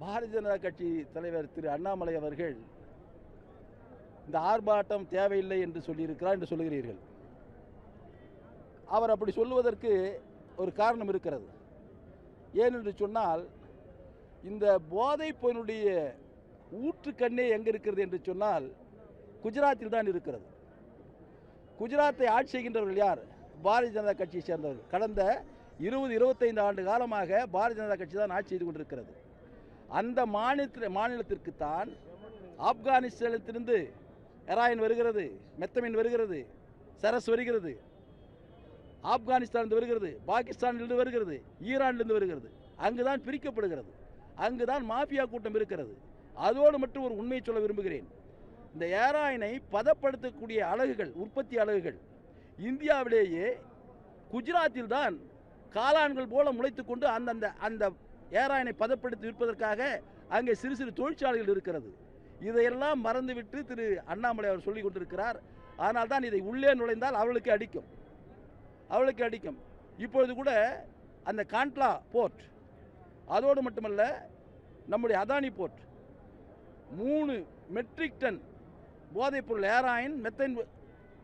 பாரதிய ஜனதா கட்சி தலைவர் திரு அண்ணாமலை அவர்கள் இந்த ஆர்ப்பாட்டம் தேவையில்லை என்று சொல்லியிருக்கிறார் என்று சொல்லுகிறீர்கள். அவர் அப்படி சொல்லுவதற்கு ஒரு காரணம் இருக்கிறது. ஏனென்று சொன்னால் இந்த போதைப் பொருளுடைய ஊற்றுக்கண்ணே எங்கே இருக்கிறது என்று சொன்னால் குஜராத்தில் தான் இருக்கிறது. குஜராத்தை ஆட்சி செய்கின்றவர்கள் யார்? பாரதிய ஜனதா கட்சியை சேர்ந்தவர்கள். கடந்த இருபது இருபத்தைந்து ஆண்டு காலமாக பாரதிய ஜனதா கட்சி தான் ஆட்சி செய்து கொண்டிருக்கிறது. அந்த மாநிலத்தில் மாநிலத்திற்கு தான் ஆப்கானிஸ்தானத்திலிருந்து ஹெராயின் வருகிறது மெத்தமின் வருகிறது சரஸ் வருகிறது ஆப்கானிஸ்தானிலிருந்து வருகிறது பாகிஸ்தானிலிருந்து வருகிறது ஈரானிலிருந்து வருகிறது. அங்கு தான் பிரிக்கப்படுகிறது. அங்கு தான் மாஃபியா கூட்டம் இருக்கிறது. அதோடு மட்டும் ஒரு உண்மையை சொல்ல விரும்புகிறேன். இந்த ஏராயினை பதப்படுத்தக்கூடிய அலகுகள் உற்பத்தி அலகுகள் இந்தியாவிலேயே குஜராத்தில் தான் காளான்கள் போல முளைத்து கொண்டு அந்தந்த அந்த ஏராயனை பதப்படுத்தி விற்பதற்காக அங்கே சிறு சிறு தொழிற்சாலைகள் இருக்கிறது. இதையெல்லாம் மறந்துவிட்டு திரு அண்ணாமலை அவர் சொல்லிக் கொண்டிருக்கிறார். ஆனால் தான் இதை உள்ளே நுழைந்தால் அவளுக்கு அடிக்கும். அவளுக்கு அடிக்கும். இப்பொழுது கூட அந்த காண்ட்லா போர்ட் அதோடு மட்டுமல்ல நம்முடைய அதானி போர்ட் மூணு மெட்ரிக் டன் போதைப்பொருள் ஏராயின் மெத்தைன்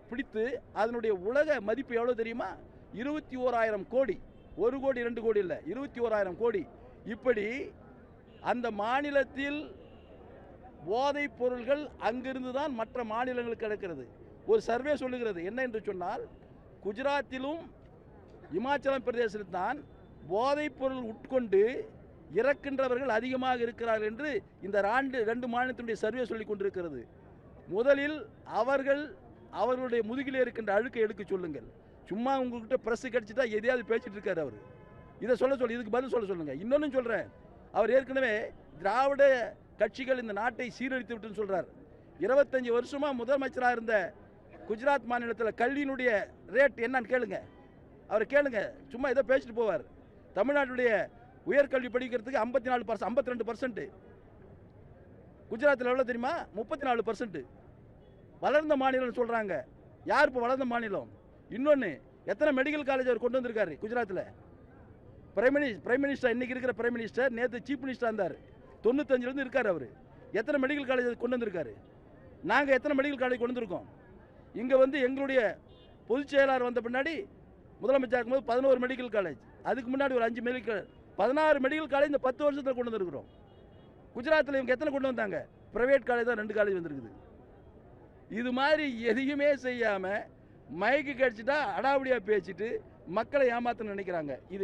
பிடித்து அதனுடைய உலக மதிப்பு எவ்வளோ தெரியுமா? இருபத்தி ஓராயிரம் கோடி. ஒரு கோடி ரெண்டு கோடி இல்லை இருபத்தி ஓராயிரம் கோடி. இப்படி அந்த மாநிலத்தில் போதைப் பொருள்கள் அங்கிருந்து தான் மற்ற மாநிலங்களுக்கு கிடைக்கிறது. ஒரு சர்வே சொல்லுகிறது. என்ன என்று சொன்னால் குஜராத்திலும் இமாச்சலம் பிரதேசத்தில் தான் போதைப் பொருள் உட்கொண்டு இறக்கின்றவர்கள் அதிகமாக இருக்கிறார்கள் என்று இந்த ஆண்டு ரெண்டு மாநிலத்தினுடைய சர்வே சொல்லிக் கொண்டிருக்கிறது. முதலில் அவர்கள் அவர்களுடைய முதுகில் இருக்கின்ற அழுக்கை எடுக்க சொல்லுங்கள். சும்மா உங்கள்கிட்ட ப்ரெஸ் தான் எதையாவது பேசிகிட்டு இருக்கார் அவர். இதை சொல்ல சொல்லு இதுக்கு பதில் சொல்ல சொல்லுங்கள் இன்னொன்னு சொல்கிறேன் அவர் ஏற்கனவே திராவிட கட்சிகள் இந்த நாட்டை சீரழித்து விட்டுன்னு சொல்கிறார் இருபத்தஞ்சி வருஷமாக முதலமைச்சராக இருந்த குஜராத் மாநிலத்தில் கல்வியினுடைய ரேட் என்னன்னு கேளுங்க. அவர் கேளுங்க. சும்மா ஏதோ பேசிட்டு போவார். தமிழ்நாட்டுடைய உயர்கல்வி படிக்கிறதுக்கு ஐம்பத்தி நாலு பர்சன்ட். ஐம்பத்தி ரெண்டு பர்சன்ட்டு குஜராத்தில் எவ்வளோ தெரியுமா? முப்பத்தி நாலு பர்சன்ட்டு வளர்ந்த மாநிலம்னு சொல்கிறாங்க யார் இப்போ வளர்ந்த மாநிலம்? இன்னொன்று எத்தனை மெடிக்கல் காலேஜ் அவர் கொண்டு வந்திருக்காரு குஜராத்தில்? பிரைம் மினிஸ்டர் பிரைம் மினிஸ்டர் இன்னைக்கு இருக்கிற பிரைம் மினிஸ்டர் நேற்று சீஃப் மினிஸ்டர் இருந்தார் தொண்ணூத்தஞ்சிலேருந்து இருக்கார் அவர். எத்தனை மெடிக்கல் காலேஜ் கொண்டு வந்திருக்காரு? நாங்கள் எத்தனை மெடிக்கல் காலேஜ் கொண்டு வந்திருக்கோம்? இங்கே வந்து எங்களுடைய பொதுச் செயலாளர் வந்த பின்னாடி முதலமைச்சர் இருக்கும்போது பதினோரு மெடிக்கல் காலேஜ் அதுக்கு முன்னாடி ஒரு அஞ்சு மெடிக்கல் பதினாறு மெடிக்கல் காலேஜ் இந்த பத்து வருஷத்தில் கொண்டு வந்திருக்கிறோம். குஜராத்தில் இவங்க எத்தனை கொண்டு வந்தாங்க? ப்ரைவேட் காலேஜ் தான் ரெண்டு காலேஜ் வந்திருக்குது. இது மாதிரி எதையுமே செய்யாமல் மைக்கு கடிச்சிட்டா அடாவடியாக பேசிட்டு மக்களை ஏமாத்தணும்னு நினைக்கிறாங்க. இது